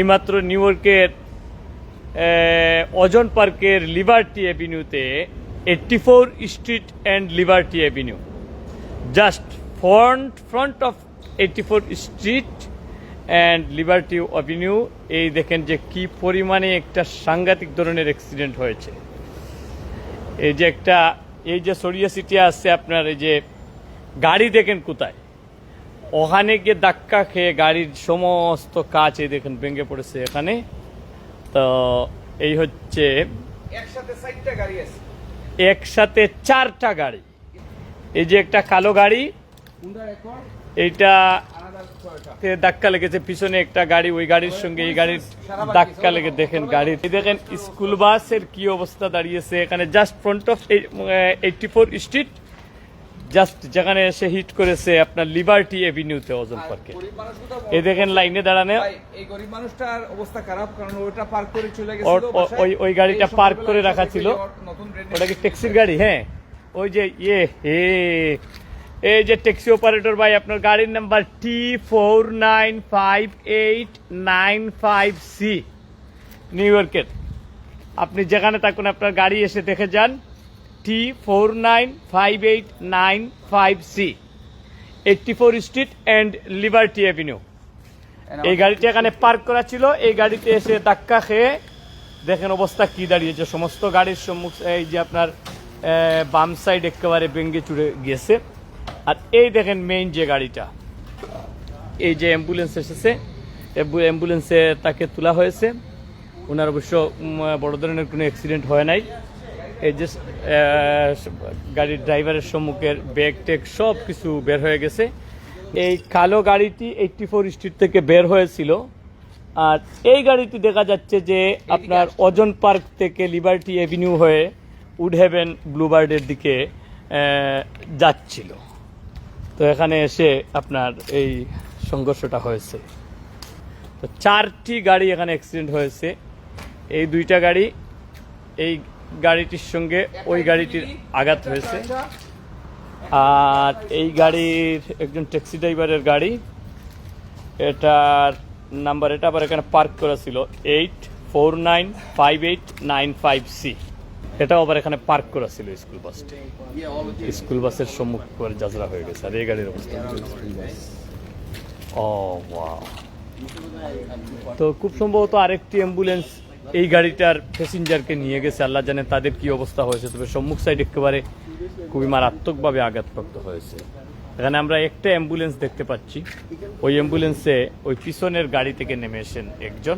এইমাত্র নিউ ইয়র্কের অজন পার্কের Liberty অ্যাভিনিউতে eighty four street and Liberty avenue just front front of eighty four street and Liberty avenue এই দেখেন যে কি পরিমাণে একটা সাংঘাতিক ধরনের অ্যাক্সিডেন্ট হয়েছে। এই যে একটা, এই যে সরিয়া সিটি আছে আপনার, এই যে গাড়ি দেখেন কোথায়? ওখানে গিয়ে ধাক্কা খেয়ে গাড়ির সমস্ত কাজ এই দেখেন ভেঙে পড়েছে এখানে। তো এই হচ্ছে একসাথে চারটা গাড়ি এই যে একটা কালো গাড়ি এইটা ধাক্কা লেগেছে পিছনে একটা গাড়ি ওই গাড়ির সঙ্গে এই গাড়ির ধাক্কা লেগে দেখেন গাড়ি দেখেন স্কুল বাসের কি অবস্থা দাঁড়িয়েছে এখানে just front of eighty four street just যেখানে এসে হিট করেছে আপনার লিবার্টি এভিনিউতে ওজন পার্কে এই দেখেন লাইনে দাঁড়ানো। ভাই এই গরিব মানুষটার অবস্থা খারাপ কারণ ওটা পার্ক করে চলে ওই- ওই গাড়িটা পার্ক করে রাখা ছিল। ওটা কি ট্যাক্সির গাড়ি? হ্যাঁ। ওই যে ইয়ে হে এই যে ট্যাক্সি অপারেটর ভাই আপনার গাড়ির number T four nine five eight nine five C New ইয়র্কের আপনি যেখানে থাকুন আপনার গাড়ি এসে দেখে যান। T four nine five eight nine five C eighty four street and Liberty avenue এই গাড়িটা এখানে পার্ক করা ছিল। এই গাড়িতে এসে ধাক্কা খেয়ে দেখেন অবস্থা কি দাঁড়িয়েছে। সমস্ত গাড়ির সম্মুখ এই যে আপনার বাম সাইড একেবারে ভেঙ্গে চুড়ে গিয়েছে। আর এই দেখেন মেইন যে গাড়িটা। এই যে অ্যাম্বুলেন্স এসেছে। অ্যাম্বুলেন্সে তাকে তোলা হয়েছে। ওনার অবশ্য বড় ধরনের কোনো অ্যাক্সিডেন্ট হয় নাই। এই যে গাড়ির ড্রাইভারের সম্মুখের ব্যাগ টেক সব কিছু বের হয়ে গেছে। এই কালো গাড়িটি এইটটি ফোর স্ট্রিট থেকে বের হয়েছিল। আর এই গাড়িটি দেখা যাচ্ছে যে আপনার অজন পার্ক থেকে লিবার্টি অ্যাভিনিউ হয়ে উডহেভেন ব্লুবার্ডের দিকে যাচ্ছিল। তো এখানে এসে আপনার এই সংঘর্ষটা হয়েছে। তো চারটি গাড়ি এখানে অ্যাক্সিডেন্ট হয়েছে। এই দুইটা গাড়ি, এই গাড়িটির সঙ্গে ওই গাড়িটির আঘাত হয়েছে। আর এই গাড়ির একজন ট্যাক্সি ড্রাইভারের গাড়ি এটার নাম্বার এটা আবার এখানে পার্ক করা ছিল eight four nine five eight nine five C এটাও আবার এখানে পার্ক করা ছিল স্কুল বাসটি। স্কুল বাসের সম্মুখ করে যাত্রা হয়ে গেছে আর এই গাড়ির অবস্থা। ও তো খুব সম্ভবত আরেকটি অ্যাম্বুলেন্স এই গাড়িটার প্যাসেঞ্জারকে নিয়ে গেছে, আল্লাহ জানে তাদের কি অবস্থা হয়েছে, তবে সম্মুখ সাইড একেবারে খুবই মারাত্মকভাবে আঘাতপ্রাপ্ত হয়েছে। এখানে আমরা একটা অ্যাম্বুলেন্স দেখতে পাচ্ছি। ওই অ্যাম্বুলেন্সে ওই পিছনের গাড়ি থেকে নেমে এসেন একজন।